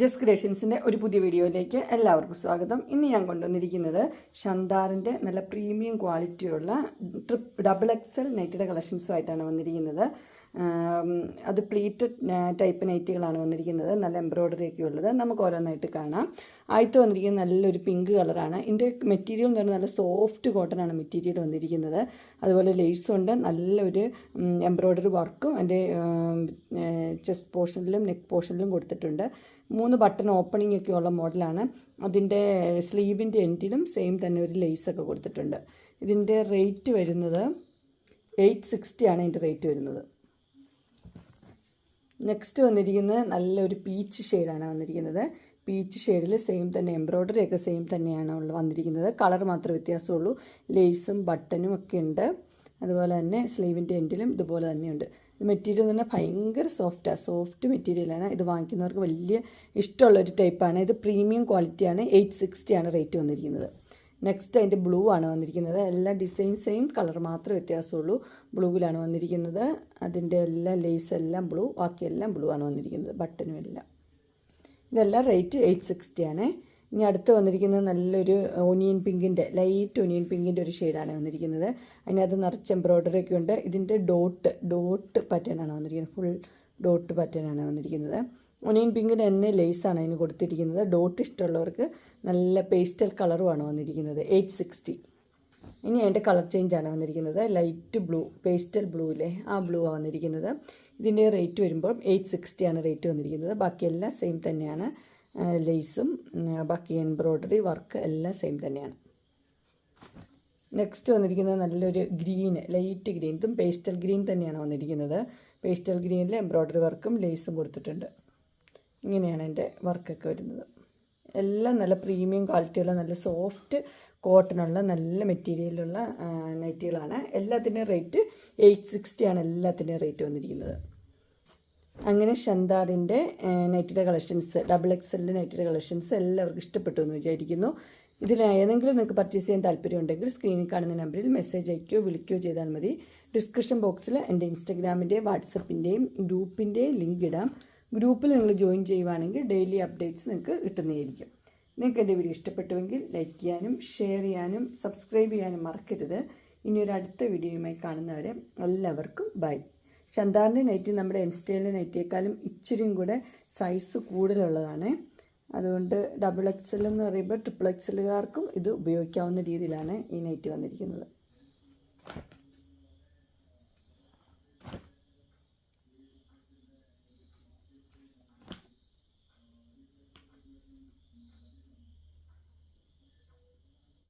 ജസ് ക്രിയേഷൻസിന്റെ ഒരു പുതിയ വീഡിയോയിലേക്ക് എല്ലാവർക്കും സ്വാഗതം. ഇന്ന് ഞാൻ കൊണ്ടുവന്നിരിക്കുന്നത് ഷന്താറിന്റെ നല്ല പ്രീമിയം ക്വാളിറ്റിയുള്ള ട്രിപ്പ് ഡബിൾ എക്സൽ നൈറ്റിയുടെ കളക്ഷൻസുമായിട്ടാണ് വന്നിരിക്കുന്നത്. അത് പ്ലീറ്റഡ് ടൈപ്പ് നൈറ്റികളാണ് വന്നിരിക്കുന്നത്. നല്ല എംബ്രോയ്ഡറി ഒക്കെ ഉള്ളത്. നമുക്ക് ഓരോന്നായിട്ട് കാണാം. ആദ്യത്തെ വന്നിരിക്കുന്നത് നല്ലൊരു പിങ്ക് കളറാണ്. ഇതിന്റെ മെറ്റീരിയൽ എന്ന് പറഞ്ഞാൽ നല്ല സോഫ്റ്റ് കോട്ടൺ ആണ് മെറ്റീരിയൽ വന്നിരിക്കുന്നത്. അതുപോലെ ലേസും ഉണ്ട്. നല്ലൊരു എംബ്രോയ്ഡറി വർക്കും അതിന്റെ ചെസ്റ്റ് പോർഷനിലും നെക്ക് പോർഷനിലും കൊടുത്തിട്ടുണ്ട്. മൂന്ന് ബട്ടൺ ഓപ്പണിംഗ് ഒക്കെ ഉള്ള മോഡലാണ്. അതിന്റെ സ്ലീവിന്റെ എൻഡിലും സെയിം തന്നെ ഒരു ലേസൊക്കെ കൊടുത്തിട്ടുണ്ട്. ഇതിന്റെ റേറ്റ് വരുന്നത് എയ്റ്റ് സിക്സ്റ്റി ആണ് ഇതിന്റെ റേറ്റ് വരുന്നത്. നെക്സ്റ്റ് വന്നിരിക്കുന്നത് നല്ലൊരു പീച്ച് ഷെയ്ഡാണ് വന്നിരിക്കുന്നത്. പീച്ച് ഷെയ്ഡിൽ സെയിം തന്നെ എംബ്രോയ്ഡറി ഒക്കെ സെയിം തന്നെയാണ് വന്നിരിക്കുന്നത്. കളർ മാത്രമേ വ്യത്യാസമുള്ളൂ. ലേസും ബട്ടനും ഒക്കെ ഉണ്ട്. അതുപോലെ തന്നെ സ്ലീവിന്റെ എൻഡിലും ഇതുപോലെ തന്നെയുണ്ട് മെറ്റീരിയൽ തന്നെ ഭയങ്കര സോഫ്റ്റാണ് സോഫ്റ്റ് മെറ്റീരിയലാണ് ഇത് വാങ്ങിക്കുന്നവർക്ക് വലിയ ഇഷ്ടമുള്ളൊരു ടൈപ്പാണ് ഇത് പ്രീമിയം ക്വാളിറ്റിയാണ് എയ്റ്റ് സിക്സ്റ്റിയാണ് റേറ്റ് വന്നിരിക്കുന്നത്. നെക്സ്റ്റ് അതിന്റെ ബ്ലൂ ആണ് വന്നിരിക്കുന്നത്. എല്ലാ ഡിസൈൻ സെയിം കളർ മാത്രമേ വ്യത്യാസമുള്ളൂ. ബ്ലൂവിലാണ് വന്നിരിക്കുന്നത്. അതിന്റെ എല്ലാ ലേസ് എല്ലാം ബ്ലൂ ബാക്കിയെല്ലാം ബ്ലൂ ആണ് വന്നിരിക്കുന്നത്. ബട്ടനും എല്ലാം. ഇതെല്ലാം റേറ്റ് എയ്റ്റ് സിക്സ്റ്റി ആണ്. ഇനി അടുത്ത് വന്നിരിക്കുന്നത് നല്ലൊരു ഓനിയൻ പിങ്കിന്റെ ലൈറ്റ് ഓനിയൻ പിങ്കിന്റെ ഒരു ഷെയ്ഡാണ് വന്നിരിക്കുന്നത്. അതിനകത്ത് നിറച്ച് എംബ്രോയ്ഡറി ഒക്കെ ഉണ്ട്. ഇതിന്റെ ഡോട്ട് ഡോട്ട് പാറ്റേൺ ആണ് വന്നിരിക്കുന്നത്. ഫുൾ ഡോട്ട് പാറ്റേൺ ആണ് വന്നിരിക്കുന്നത്. ഒനിയൻ പിങ്കിന്റെ തന്നെ ലേസാണ് അതിന് കൊടുത്തിരിക്കുന്നത്. ഡോട്ട് ഇഷ്ടമുള്ളവർക്ക് നല്ല പേസ്റ്റൽ കളറുമാണ് വന്നിരിക്കുന്നത്. Eight sixty. ഇനി അതിന്റെ കളർ ചേഞ്ചാണ് വന്നിരിക്കുന്നത്. ലൈറ്റ് ബ്ലൂ പേസ്റ്റൽ ബ്ലൂ ഇല്ലേ ആ ബ്ലൂ ആണ് വന്നിരിക്കുന്നത്. ഇതിന്റെ റേറ്റ് വരുമ്പോൾ എയ്റ്റ് സിക്സ്റ്റിയാണ് റേറ്റ് വന്നിരിക്കുന്നത്. ബാക്കിയെല്ലാം സെയിം തന്നെയാണ്. ലേസും ബാക്കി എംബ്രോയ്ഡറി വർക്ക് എല്ലാം സെയിം തന്നെയാണ്. നെക്സ്റ്റ് വന്നിരിക്കുന്നത് നല്ലൊരു ഗ്രീന് ലൈറ്റ് ഗ്രീൻ. ഇതും പേസ്റ്റൽ ഗ്രീൻ തന്നെയാണ് വന്നിരിക്കുന്നത്. പേസ്റ്റൽ ഗ്രീനിൽ എംബ്രോയ്ഡറി വർക്കും ലേസും കൊടുത്തിട്ടുണ്ട്. ഇങ്ങനെയാണ് എന്റെ വർക്കൊക്കെ വരുന്നത്. എല്ലാം നല്ല പ്രീമിയം ക്വാളിറ്റിയുള്ള നല്ല സോഫ്റ്റ് കോട്ടണുള്ള നല്ല മെറ്റീരിയലുള്ള നൈറ്റികളാണ്. എല്ലാത്തിന്റെയും റേറ്റ് എയ്റ്റ് സിക്സ്റ്റിയാണ് എല്ലാത്തിന്റെയും റേറ്റ് വന്നിരിക്കുന്നത്. അങ്ങനെ ഷന്താറിന്റെ നൈറ്റിയുടെ കളക്ഷൻസ് ഡബിൾ എക്സലിന്റെ നൈറ്റിയുടെ കളക്ഷൻസ് എല്ലാവർക്കും ഇഷ്ടപ്പെട്ടു എന്ന് വിചാരിക്കുന്നു. ഇതിൽ ഏതെങ്കിലും നിങ്ങൾക്ക് പർച്ചേസ് ചെയ്യാൻ താല്പര്യമുണ്ടെങ്കിൽ സ്ക്രീനിൽ കാണുന്ന നമ്പറിൽ മെസ്സേജ് അയക്കുകയോ വിളിക്കുകയോ ചെയ്താൽ മതി. ഡിസ്ക്രിപ്ഷൻ ബോക്സിൽ എന്റെ ഇൻസ്റ്റഗ്രാമിന്റെയും വാട്സപ്പിന്റെയും ഗ്രൂപ്പിന്റെയും ലിങ്ക് ഇടാം. ഗ്രൂപ്പിൽ നിങ്ങൾ ജോയിൻ ചെയ്യുവാണെങ്കിൽ ഡെയിലി അപ്ഡേറ്റ്സ് നിങ്ങൾക്ക് കിട്ടുന്നതായിരിക്കും. നിങ്ങൾക്ക് എന്റെ വീഡിയോ ഇഷ്ടപ്പെട്ടുവെങ്കിൽ ലൈക്ക് ചെയ്യാനും ഷെയർ ചെയ്യാനും സബ്സ്ക്രൈബ് ചെയ്യാനും മറക്കരുത്. ഇനി ഒരു അടുത്ത വീഡിയോയുമായി കാണുന്നവരെ എല്ലാവർക്കും ബൈ. ഷന്താറിന്റെ നൈറ്റി നമ്മുടെ എൻസ്റ്റൈലിന്റെ നൈറ്റിയേക്കാളും ഇച്ചിരിയും കൂടെ സൈസ് കൂടുതലുള്ളതാണ്. അതുകൊണ്ട് ഡബിൾ എക്സൽ എന്ന് പറയുമ്പോൾ ട്രിപ്പിൾ എക്സലുകാർക്കും ഇത് ഉപയോഗിക്കാവുന്ന രീതിയിലാണ് ഈ നൈറ്റി വന്നിരിക്കുന്നത്.